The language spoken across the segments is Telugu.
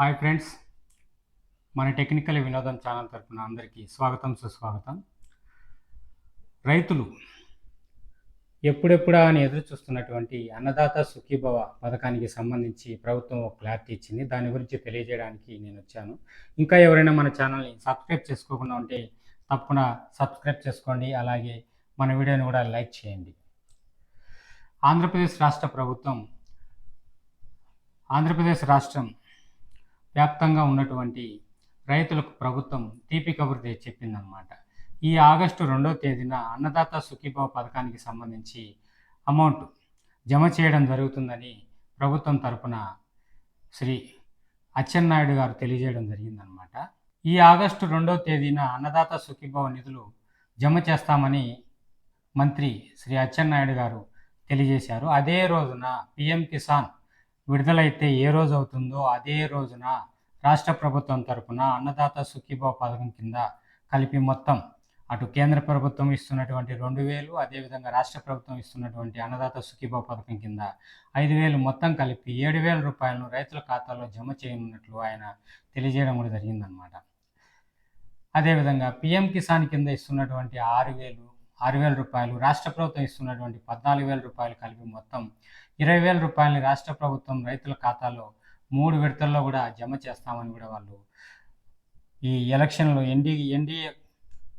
Hi friends. మన టెక్నికల్ వినోదం ఛానల్ తరపున అందరికీ స్వాగతం సుస్వాగతం. రైతులు ఎప్పుడెప్పుడా అని ఎదురు చూస్తున్నటువంటి అన్నదాత సుఖీభవ పథకానికి సంబంధించి ప్రభుత్వం ఒక క్లారిటీ ఇచ్చింది. దాని గురించి తెలియజేయడానికి నేను వచ్చాను. ఇంకా ఎవరైనా మన ఛానల్ని సబ్స్క్రైబ్ చేసుకోకుండా ఉంటే తప్పకుండా సబ్స్క్రైబ్ చేసుకోండి. అలాగే మన వీడియోని కూడా లైక్ చేయండి. ఆంధ్రప్రదేశ్ రాష్ట్ర ప్రభుత్వం ఆంధ్రప్రదేశ్ రాష్ట్రం వ్యాప్తంగా ఉన్నటువంటి రైతులకు ప్రభుత్వం తీపి కబురు చెప్పిందనమాట ఈ ఆగస్టు రెండవ తేదీన అన్నదాత సుఖీభావ పథకానికి సంబంధించి అమౌంట్ జమ చేయడం జరుగుతుందని ప్రభుత్వం తరపున శ్రీ అచ్చెన్నాయుడు గారు తెలియజేయడం జరిగిందనమాట ఈ ఆగస్టు రెండవ తేదీన అన్నదాత సుఖీభావ నిధులు జమ చేస్తామని మంత్రి శ్రీ అచ్చెన్నాయుడు గారు తెలియజేశారు. అదే రోజున పిఎం కిసాన్ విడుదలైతే ఏ రోజు అవుతుందో అదే రోజున రాష్ట్ర ప్రభుత్వం తరపున అన్నదాత సుఖీభావ పథకం కింద కలిపి మొత్తం అటు కేంద్ర ప్రభుత్వం ఇస్తున్నటువంటి రెండు వేలు అదేవిధంగా రాష్ట్ర ప్రభుత్వం ఇస్తున్నటువంటి అన్నదాత సుఖీభావ పథకం కింద ఐదు వేలు మొత్తం కలిపి ఏడు వేల రూపాయలను రైతుల ఖాతాలో జమ చేయనున్నట్లు ఆయన తెలియజేయడం కూడా జరిగిందనమాట అదేవిధంగా పిఎం కిసాన్ కింద ఇస్తున్నటువంటి ఆరు వేలు ఆరు వేల రూపాయలు రాష్ట్ర ప్రభుత్వం ఇస్తున్నటువంటి పద్నాలుగు వేల రూపాయలు కలిపి మొత్తం ఇరవై వేల రూపాయలని రాష్ట్ర ప్రభుత్వం రైతుల ఖాతాలో మూడు విడతల్లో కూడా జమ చేస్తామని కూడా వాళ్ళు ఈ ఎలక్షన్లో ఎన్డీ ఎన్డీఏ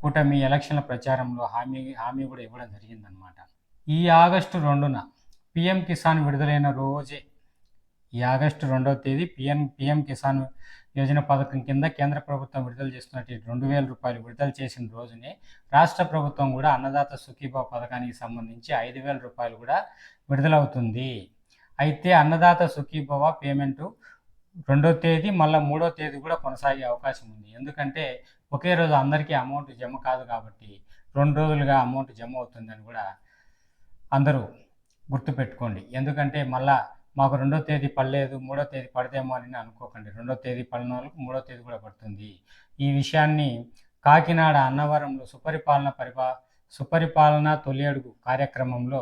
కూటమి ఎలక్షన్ల ప్రచారంలో హామీ హామీ కూడా ఇవ్వడం జరిగిందనమాట ఈ ఆగస్టు రెండున పిఎం కిసాన్ విడుదలైన రోజే ఈ ఆగస్టు రెండవ తేదీ పిఎం పిఎం కిసాన్ యోజన పథకం కింద కేంద్ర ప్రభుత్వం విడుదల చేస్తున్నట్టు రెండు వేల రూపాయలు విడుదల చేసిన రోజునే రాష్ట్ర ప్రభుత్వం కూడా అన్నదాత సుఖీభావ పథకానికి సంబంధించి ఐదు వేల రూపాయలు కూడా విడుదలవుతుంది. అయితే అన్నదాత సుఖీభవ పేమెంటు రెండో తేదీ మళ్ళీ మూడో తేదీ కూడా కొనసాగే అవకాశం ఉంది. ఎందుకంటే ఒకే రోజు అందరికీ అమౌంట్ జమ కాదు కాబట్టి రెండు రోజులుగా అమౌంట్ జమ అవుతుందని కూడా అందరూ గుర్తుపెట్టుకోండి. ఎందుకంటే మళ్ళా మాకు రెండో తేదీ పడలేదు మూడో తేదీ పడదేమో అని అనుకోకండి. రెండో తేదీ పడిన వాళ్ళకి మూడో తేదీ కూడా పడుతుంది. ఈ విషయాన్ని కాకినాడ అన్నవరంలో సుపరిపాలన పరిపా సుపరిపాలన తొలి అడుగు కార్యక్రమంలో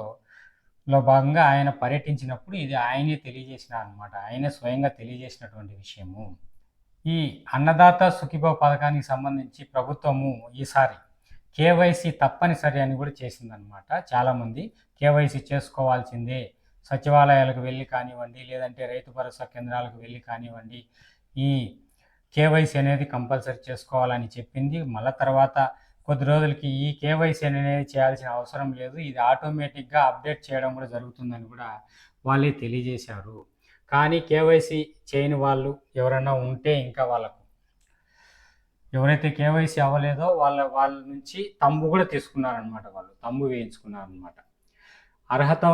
లో భాగంగా ఆయన పర్యటించినప్పుడు ఇది ఆయనే తెలియజేసిన అనమాట ఆయనే స్వయంగా తెలియజేసినటువంటి విషయము. ఈ అన్నదాత సుఖీభావ పథకానికి సంబంధించి ప్రభుత్వము ఈసారి కేవైసీ తప్పనిసరి అని కూడా చేసిందనమాట చాలామంది. కేవైసీ చేసుకోవాల్సిందే. సచివాలయాలకు వెళ్ళి కానివ్వండి లేదంటే రైతు భరోసా కేంద్రాలకు వెళ్ళి కానివ్వండి. ఈ కేవైసీ అనేది కంపల్సరీ చేసుకోవాలని చెప్పింది. మళ్ళా తర్వాత కొద్ది రోజులకి ఈ కేవైసీ అనేది చేయాల్సిన అవసరం లేదు. ఇది ఆటోమేటిక్గా అప్డేట్ చేయడం కూడా జరుగుతుందని కూడా వాళ్ళే తెలియజేశారు. కానీ కేవైసీ చేయని వాళ్ళు ఎవరైనా ఉంటే ఇంకా వాళ్ళకు ఎవరైతే కేవైసీ అవ్వలేదో వాళ్ళ వాళ్ళ నుంచి తంబు కూడా తీసుకున్నారనమాట వాళ్ళు. తంబు వేయించుకున్నారనమాట అర్హత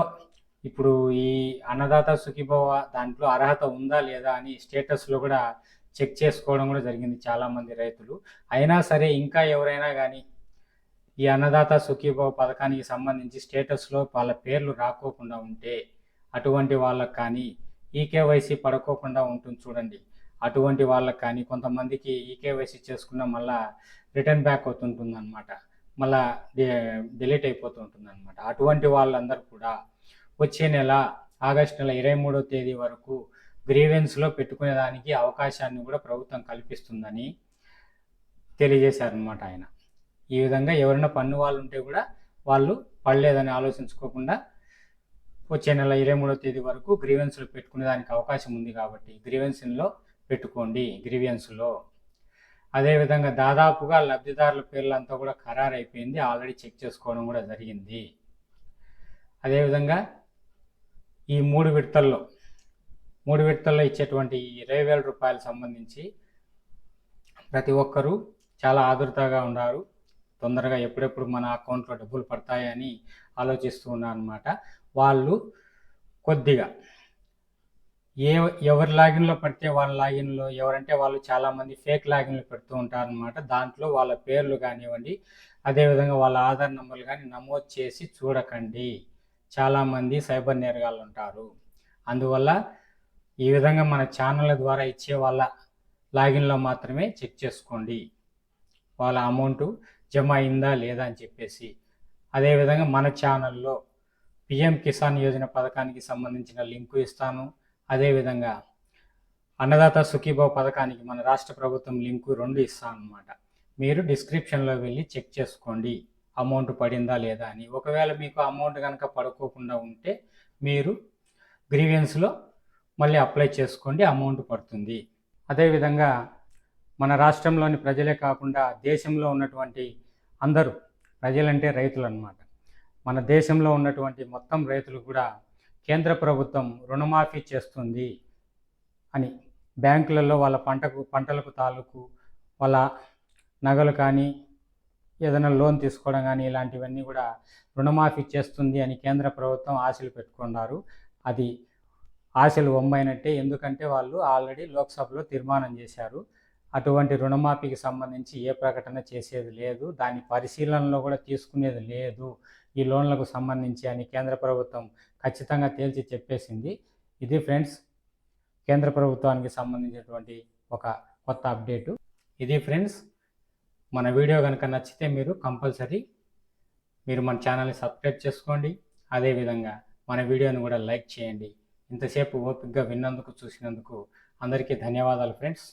ఇప్పుడు ఈ అన్నదాత సుఖీభవ దాంట్లో అర్హత ఉందా లేదా అని స్టేటస్లో కూడా చెక్ చేసుకోవడం కూడా జరిగింది చాలామంది రైతులు. అయినా సరే ఇంకా ఎవరైనా కానీ ఈ అన్నదాత సుఖీభవ పథకానికి సంబంధించి స్టేటస్లో వాళ్ళ పేర్లు రాకోకుండా ఉంటే అటువంటి వాళ్ళకి కానీ ఈకేవైసీ పడుకోకుండా ఉంటుంది చూడండి. అటువంటి వాళ్ళకి కానీ కొంతమందికి ఈకేవైసీ చేసుకున్న మళ్ళా రిటర్న్ బ్యాక్ అవుతుంటుంది అనమాట మళ్ళా డిలీట్ అయిపోతుంటుంది అనమాట అటువంటి వాళ్ళందరూ కూడా వచ్చే నెల ఆగస్టు నెల ఇరవై మూడో తేదీ వరకు గ్రీవెన్స్లో పెట్టుకునేదానికి అవకాశాన్ని కూడా ప్రభుత్వం కల్పిస్తుందని తెలియజేశారనమాట ఆయన. ఈ విధంగా ఎవరైనా పన్ను వాళ్ళు ఉంటే కూడా వాళ్ళు పడలేదని ఆలోచించుకోకుండా వచ్చే నెల ఇరవై మూడో తేదీ వరకు గ్రీవెన్స్లో పెట్టుకునే దానికి అవకాశం ఉంది కాబట్టి గ్రీవెన్స్లో పెట్టుకోండి గ్రీవెన్స్లో అదేవిధంగా దాదాపుగా లబ్ధిదారుల పేర్లంతా కూడా ఖరారు అయిపోయింది ఆల్రెడీ చెక్ చేసుకోవడం కూడా జరిగింది. అదేవిధంగా ఈ మూడు విడతల్లో మూడు విడతల్లో ఇచ్చేటువంటి ఇరవై వేల రూపాయలు సంబంధించి ప్రతి ఒక్కరూ చాలా ఆదురతగా ఉన్నారు. తొందరగా ఎప్పుడెప్పుడు మన అకౌంట్లో డబ్బులు పడతాయని ఆలోచిస్తూ ఉన్నారు అనమాట వాళ్ళు కొద్దిగా ఏ ఎవరి లాగిన్లో పడితే వాళ్ళ లాగిన్లో ఎవరంటే వాళ్ళు చాలామంది ఫేక్ లాగిన్లు పెడుతూ ఉంటారనమాట దాంట్లో వాళ్ళ పేర్లు కానివ్వండి అదేవిధంగా వాళ్ళ ఆధార్ నెంబర్లు కానీ నమోదు చేసి చూడకండి. చాలామంది సైబర్ నేరగాళ్ళు ఉంటారు. అందువల్ల ఈ విధంగా మన ఛానళ్ళ ద్వారా ఇచ్చే వాళ్ళ లాగిన్లో మాత్రమే చెక్ చేసుకోండి. వాళ్ళ అమౌంట్ జమ అయిందా లేదా అని చెప్పేసి. అదేవిధంగా మన ఛానల్లో పిఎం కిసాన్ యోజన పథకానికి సంబంధించిన లింకు ఇస్తాను. అదేవిధంగా అన్నదాత సుఖీభావ పథకానికి మన రాష్ట్ర ప్రభుత్వం లింకు రెండు ఇస్తాను అన్నమాట మీరు డిస్క్రిప్షన్లో వెళ్ళి చెక్ చేసుకోండి. అమౌంట్ పడిందా లేదా అని. ఒకవేళ మీకు అమౌంట్ కనుక పడుకోకుండా ఉంటే మీరు గ్రీవియన్స్లో మళ్ళీ అప్లై చేసుకోండి అమౌంట్ పడుతుంది. అదేవిధంగా మన రాష్ట్రంలోని ప్రజలే కాకుండా దేశంలో ఉన్నటువంటి అందరూ ప్రజలంటే రైతులు అన్నమాట మన దేశంలో ఉన్నటువంటి మొత్తం రైతులు కూడా కేంద్ర ప్రభుత్వం రుణమాఫీ చేస్తుంది అని బ్యాంకులలో వాళ్ళ పంటకు పంటలకు తాలూకు వాళ్ళ నగలు కానీ ఏదైనా లోన్ తీసుకోవడం కానీ ఇలాంటివన్నీ కూడా రుణమాఫీ చేస్తుంది అని కేంద్ర ప్రభుత్వం ఆశలు పెట్టుకున్నారు. అది ఆశలు ఒమ్మైనట్టే ఎందుకంటే వాళ్ళు ఆల్రెడీ లోక్సభలో తీర్మానం చేశారు. అటువంటి రుణమాఫీకి సంబంధించి ఏ ప్రకటన చేసేది లేదు. దాని పరిశీలనలో కూడా తీసుకునేది లేదు. ఈ లోన్లకు సంబంధించి అని కేంద్ర ప్రభుత్వం ఖచ్చితంగా తేల్చి చెప్పేసింది. ఇది ఫ్రెండ్స్ కేంద్ర ప్రభుత్వానికి సంబంధించినటువంటి ఒక కొత్త అప్డేటు. ఇది ఫ్రెండ్స్ మన వీడియో కనుక నచ్చితే మీరు కంపల్సరీ మీరు మన ఛానల్ని సబ్స్క్రైబ్ చేసుకోండి. అదేవిధంగా మన వీడియోని కూడా లైక్ చేయండి. ఇంతసేపు ఓపికగా విన్నందుకు చూసినందుకు అందరికీ ధన్యవాదాలు ఫ్రెండ్స్.